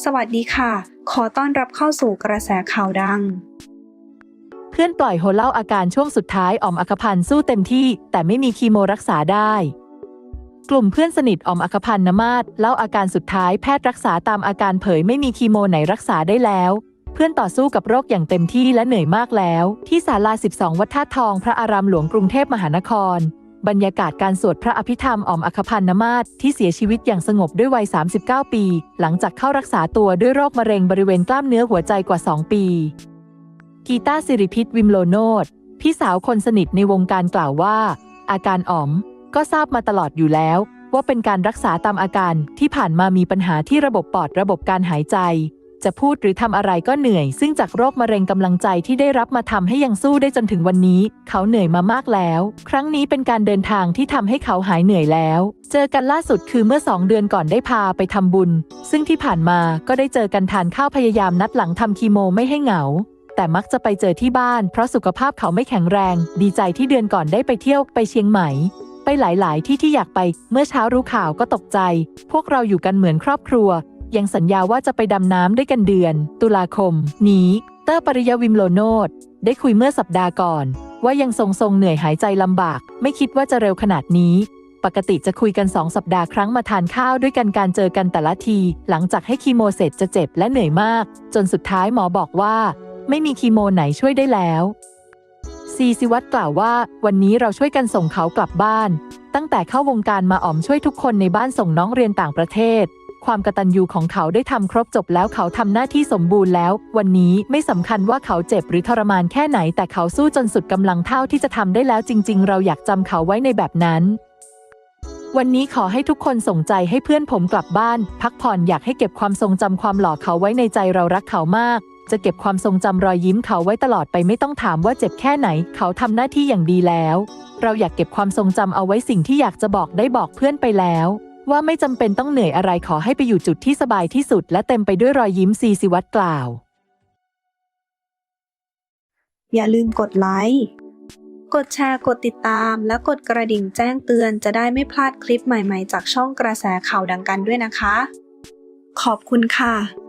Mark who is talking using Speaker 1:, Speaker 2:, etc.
Speaker 1: สวัสดีค่ะ ขอต้อนรับเข้าสู่กระแสข่าวดัง
Speaker 2: เพื่อนปล่อยโฮเล่าอาการช่วงสุดท้ายออมอัคพันธ์สู้เต็มที่ แต่ไม่มีคีโมรักษาได้ กลุ่มเพื่อนสนิทออมอัคพันธ์นมาศเล่าอาการสุดท้ายแพทย์รักษาตามอาการเผยไม่มีคีโมไหนรักษาได้แล้ว เพื่อนต่อสู้กับโรคอย่างเต็มที่และเหนื่อยมากแล้ว ที่ศาลา 12 วัดธาทอง พระอารามหลวงกรุงเทพมหานคร บรรยากาศการสวดพระอภิธรรมออมอัคพันธ์นมาศที่เสียชีวิตอย่างสงบด้วยวัย 39 ปี หลังจากเข้ารักษาตัวด้วยโรคมะเร็งบริเวณกล้ามเนื้อหัวใจกว่า 2 ปี กีตาสิริพิษวิมโลโนดพี่สาวคนสนิทในวงการกล่าวว่า อาการออมก็ทราบมาตลอดอยู่แล้ว ว่าเป็นการรักษาตามอาการที่ผ่านมามีปัญหาที่ระบบปอดระบบการหายใจ จะพูดหรือทำอะไรก็เหนื่อย ซึ่งจากโรคมะเร็งกำลังใจที่ได้รับมาทำให้ยังสู้ได้จนถึงวันนี้ เขาเหนื่อยมามากแล้ว ครั้งนี้เป็นการเดินทางที่ทำให้เขาหายเหนื่อยแล้ว เจอกันล่าสุดคือเมื่อสองเดือนก่อนได้พาไปทำบุญ ซึ่งที่ผ่านมาก็ได้เจอกันทานข้าวพยายามนัดหลังทำคีโมไม่ให้เหงาแต่มักจะไปเจอที่บ้าน เพราะสุขภาพเขาไม่แข็งแรง ดีใจที่เดือนก่อนได้ไปเที่ยวไปเชียงใหม่ ไปหลาย ๆ ที่ที่อยากไป เมื่อเช้ารู้ข่าวก็ตกใจ พวกเราอยู่กันเหมือนครอบครัว ยังสัญญาว่าจะไปดำน้ำด้วยกันเดือน ตุลาคม นี้ เตอร์ปริยวิมโลโนดได้คุยเมื่อสัปดาห์ก่อน ว่ายังทรงๆเหนื่อยหายใจลำบาก ไม่คิดว่าจะเร็วขนาดนี้ปกติจะคุยกันสองสัปดาห์ครั้งมาทานข้าวด้วยกันการเจอกันแต่ละที หลังจากให้คีโมเสร็จจะเจ็บและเหนื่อยมาก จนสุดท้ายหมอบอกว่า ไม่มีคีโมไหนช่วยได้แล้วซีซิวัตกล่าวว่า วันนี้เราช่วยกันส่งเขากลับบ้าน ตั้งแต่เข้าวงการมาอ๋อมช่วยทุกคนในบ้านส่งน้องเรียนต่างประเทศ ความกตัญญูของเขาได้ทำครบจบแล้วเขาทำหน้าที่สมบูรณ์แล้ว วันนี้ไม่สำคัญว่าเขาเจ็บหรือทรมานแค่ไหน แต่เขาสู้จนสุดกำลังเท่าที่จะทำได้แล้วจริง ๆ เราอยากจำเขาไว้ในแบบนั้นวันนี้ขอให้ทุกคนส่งใจให้เพื่อนผมกลับบ้าน พักผ่อนอยากให้เก็บความทรงจำความหล่อเขาไว้ในใจเรารักเขามาก จะเก็บความทรงจำรอยยิ้มเขาไว้ตลอดไปไม่ต้องถามว่าเจ็บแค่ไหน เขาทำหน้าที่อย่างดีแล้ว เราอยากเก็บความทรงจำเอาไว้สิ่งที่อยากจะบอกได้บอกเพื่อนไปแล้ว ว่าไม่จำเป็นต้องเหนื่อยอะไรขอให้ไปอยู่จุดที่สบายที่สุด และเต็มไปด้วยรอยยิ้มซีซิวัตกล่าว
Speaker 1: อย่าลืมกดไลค์ กดแชร์ กดติดตาม และกดกระดิ่งแจ้งเตือนจะได้ไม่พลาดคลิปใหม่ๆ จากช่องกระแสข่าวดังกันด้วยนะคะ ขอบคุณค่ะ